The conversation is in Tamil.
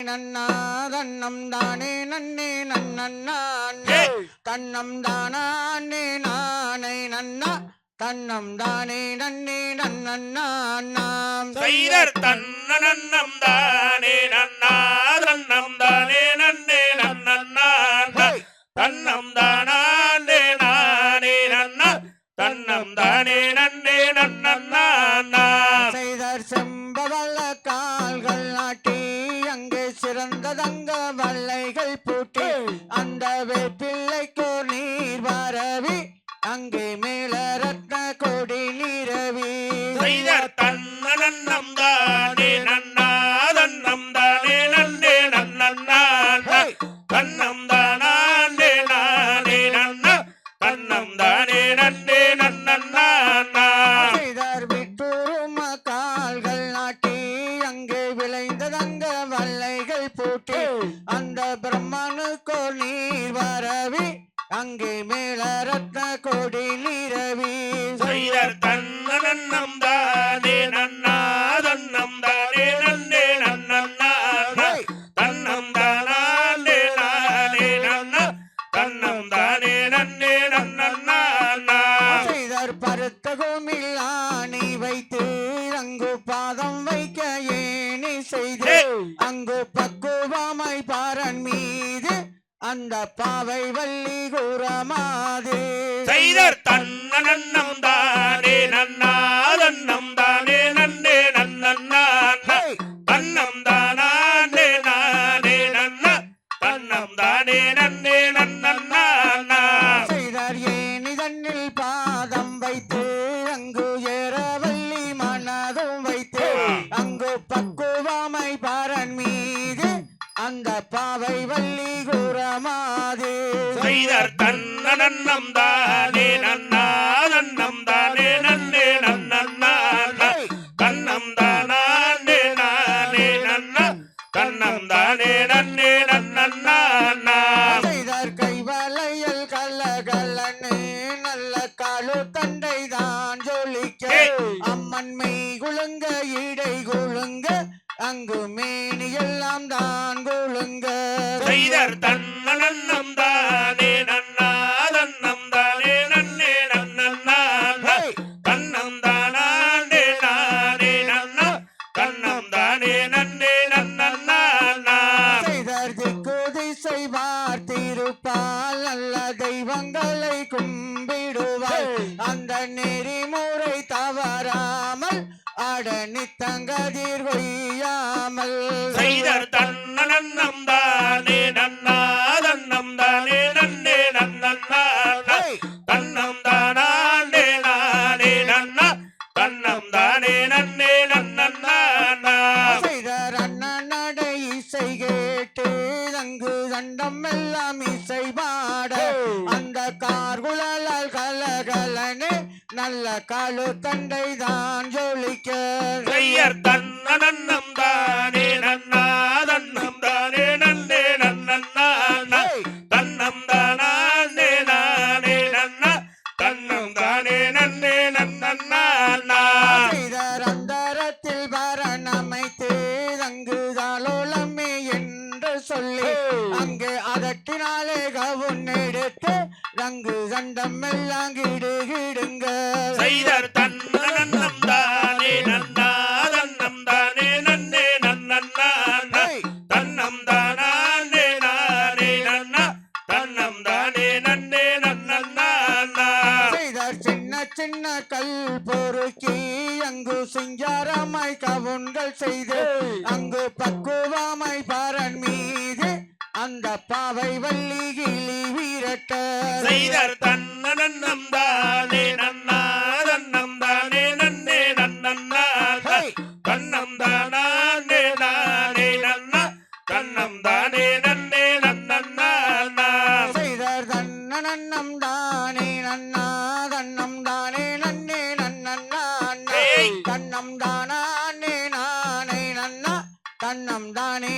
நன்னா தன்னம் தானே நன்னே நன்னண்ணா. தன்னம் தானே நானே நன்னா. தன்னம் தானே நன்னே நன்னண்ணா நாம் செய்தர் தன்னனம் தானே நன்னா தன்னம் தானே நன்னே நன்னன்னா தன்னம் தானே நானே நன்னா. தன்னம் தானே நன்னே நன்னன்னா செய்தர் செம்பவல்ல கால்கள் நாட்டி அங்கே சிறந்த தங்க வல்லைகள் பூட்டி அந்த வேப்பிள்ளைக்கோ நீர் வரவி அங்கே மேல ரத்ன கொடி நீரவி. செய்தர் கொடி நீரவி செய்தர் தன்னனம் தானே நன்னா தன்னம் தானே நன்னே நன்னன்னா தன்னம் தானே நானே நன்னா தன்னம் தானே நன்னே நன்னன்னா செய்தார் பருத்த வைத்து அங்கு பாதம் வைக்க ஏணி செய்து அங்கு பக்குவமாய் பாரன் மீது அந்த பாவை வள்ளி கூறமாது செய்தர் தன்னனம் தானே நன்னா செய்தர் தன்னனம் தானே நன்னா தன்னம் தானே நன்னே நன்னன்னா தன்னம் தானே நானே நன்னா. தன்னம் தானே நன்னே நன்னன்னா செய்தார் கைவலையில் கல்லகலன்னு நல்ல காலு தண்டை தான் ஜொலிக்க. அம்மன் மெய் குலுங்க இடை குலுங்க அங்கு மேனி எல்லாம் தான் குலுங்க. செய்தர் தன்னனம் தானே தானே நன்னே நன்னன்னா செய்தார் திக்கு திசை பார்த்திருப்பால் நல்ல தெய்வங்களை கும்பிடுவாள் அந்த நெறிமுறை தவறாமல் அடனி தங்கதிர் கொய்யாமல் செய்தர் தன்னனம் தானே அங்கு தண்டம் எல்லாம் இசை பாட அந்த கார்குழலால் கலகலனே நல்ல காலு தண்டை தான் ஜொலிக்க தானே நன்னா தன்னம் தானே. அங்கு சண்டம் எல்லாம் கிடு கிடுங்க செய்தர் தன்னனம் தானே நன்னா தன்னம் தானே நன்னே ஏய். தன்னம் தானே நானே நன்னா. தன்னம் தானே நன்னே நன்னன்னா செய்தார் சின்ன சின்ன கல் பொறுக்கி அங்கு சிங்காரமாய் கவுன்கள் செய்து அங்கு பக்குவமாய் பரன் மீது அந்த பாவை வள்ளி கிளி வீரட்ட. செய்தர் தன்னனம் தானே நன்னா தன்னம் தானே நன்னே ஏய். தன்னம் தானே நானே நன்னா. தன்னம் தானே நன்னே நன்னன்னா செய்தார் தன்னனம் தானே நன்னா. தன்னம் தானே நன்னே ஏய். தன்னம் தானே நானே நன்னா. தன்னம் தானே